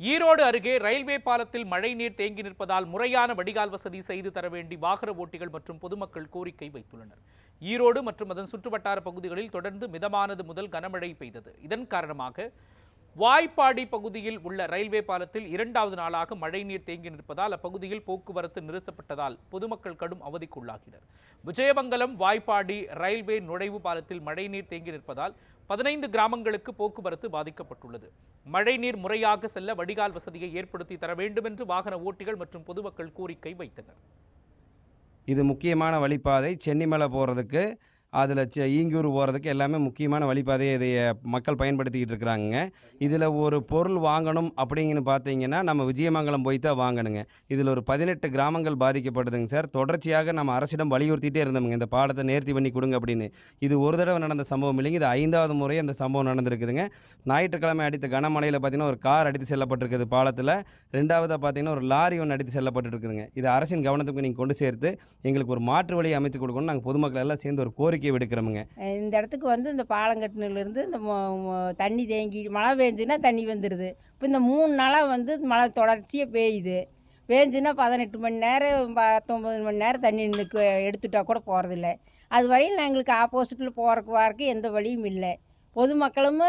ஈரோடு அருகே ரயில்வே பாலத்தில் மழைநீர் தேங்கி நிற்பதால் முறையான வடிகால் வசதி செய்து தர வேண்டி வாகன ஓட்டிகள் மற்றும் பொதுமக்கள் கோரிக்கை வைத்துள்ளனர். ஈரோடு மற்றும் அதன் சுற்றுவட்டார பகுதிகளில் தொடர்ந்து மிதமானது முதல் கனமழை பெய்தது. இதன் காரணமாக வாய்ப்பாடி பகுதியில் உள்ள ரயில்வே பாலத்தில் இரண்டாவது நாளாக மழைநீர் தேங்கி நிற்பதால் அப்பகுதியில் போக்குவரத்து நிறுத்தப்பட்டதால் பொதுமக்கள் கடும் அவதிக்குள்ளாகினர். விஜயமங்கலம் வாய்ப்பாடி ரயில்வே நுழைவு பாலத்தில் மழைநீர் தேங்கி நிற்பதால் பதினைந்து கிராமங்களுக்கு போக்குவரத்து பாதிக்கப்பட்டுள்ளது. மழைநீர் முறையாக செல்ல வடிகால் வசதியை ஏற்படுத்தி தர வேண்டும் என்று வாகன ஓட்டிகள் மற்றும் பொதுமக்கள் கோரிக்கை வைத்தனர். இது முக்கியமான வழிப்பாதை சென்னிமலை போகிறதுக்கு அதில் செ ஈங்கூர் போகிறதுக்கு எல்லாமே முக்கியமான வழிப்பாதையை இதை மக்கள் பயன்படுத்திக்கிட்டு இருக்கிறாங்க இதில் ஒரு பொருள் வாங்கணும் அப்படிங்கன்னு பார்த்தீங்கன்னா நம்ம விஜயமங்கலம் போய் தான் வாங்கணுங்க. இதில் ஒரு பதினெட்டு கிராமங்கள் பாதிக்கப்படுதுங்க சார். தொடர்ச்சியாக நம்ம அரசிடம் வலியுறுத்திட்டே இருந்தோமுங்க. இந்த பாலத்தை நேர்த்தி பண்ணி கொடுங்க அப்படின்னு. இது ஒரு தடவை நடந்த சம்பவம் இல்லைங்க. இது ஐந்தாவது முறை அந்த சம்பவம் நடந்திருக்குதுங்க. ஞாயிற்றுக்கிழமை அடித்த கனமழையில் பார்த்தீங்கன்னா ஒரு கார் அடித்து செல்லப்பட்டிருக்குது பாலத்தில். ரெண்டாவதாக பார்த்தீங்கன்னா ஒரு லாரி ஒன்று அடித்து செல்லப்பட்டிருக்குதுங்க. இது அரசின் கவனத்துக்கு நீங்கள் கொண்டு சேர்த்து எங்களுக்கு ஒரு மாற்று வழியை அமைத்து கொடுக்கணும் நாங்கள் பொதுமக்கள் எல்லாம் சேர்ந்து ஒரு கோரிக்கை விடுக்கிறோமுங்க. இந்த இடத்துக்கு வந்து இந்த பாலங்கட்டுனதுலேருந்து இந்த மொ- தண்ணி தேங்கி மழை பெஞ்சுன்னா தண்ணி வந்துடுது இப்போ இந்த மூணு நாளாக வந்து மழை தொடர்ச்சியாக பெய்யுது. பேஞ்சுன்னா பதினெட்டு மணி நேரம் பத்தொம்பது மணி நேரம் தண்ணி நிற்கு எடுத்துட்டா கூட போகிறதில்ல அது வரையும் எங்களுக்கு ஆப்போசிட்டில் போகிறக்கு வரக்கு எந்த வழியும் இல்லை. பொதுமக்களும்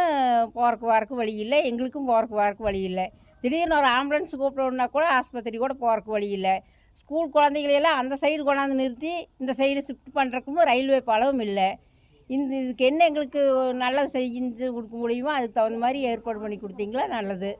போகிறக்கு வரக்கு வழி இல்லை. எங்களுக்கும் போகிறக்கு வரக்கு வழி இல்லை. திடீர்னு ஒரு ஆம்புலன்ஸ் கூப்பிடணுன்னா கூட ஆஸ்பத்திரி கூட போகிறக்கு வழி இல்லை. ஸ்கூல் குழந்தைகளையெல்லாம் அந்த சைடு கொண்டாந்து நிறுத்தி இந்த சைடு ஷிஃப்ட் பண்ணுறக்கும் ரயில்வே பாலமும் இல்லை. இந்த இதுக்கு என்ன எங்களுக்கு நல்லது செஞ்சு கொடுக்க முடியுமோ அதுக்கு தகுந்த மாதிரி ஏற்பாடு பண்ணி கொடுத்தீங்களா நல்லது.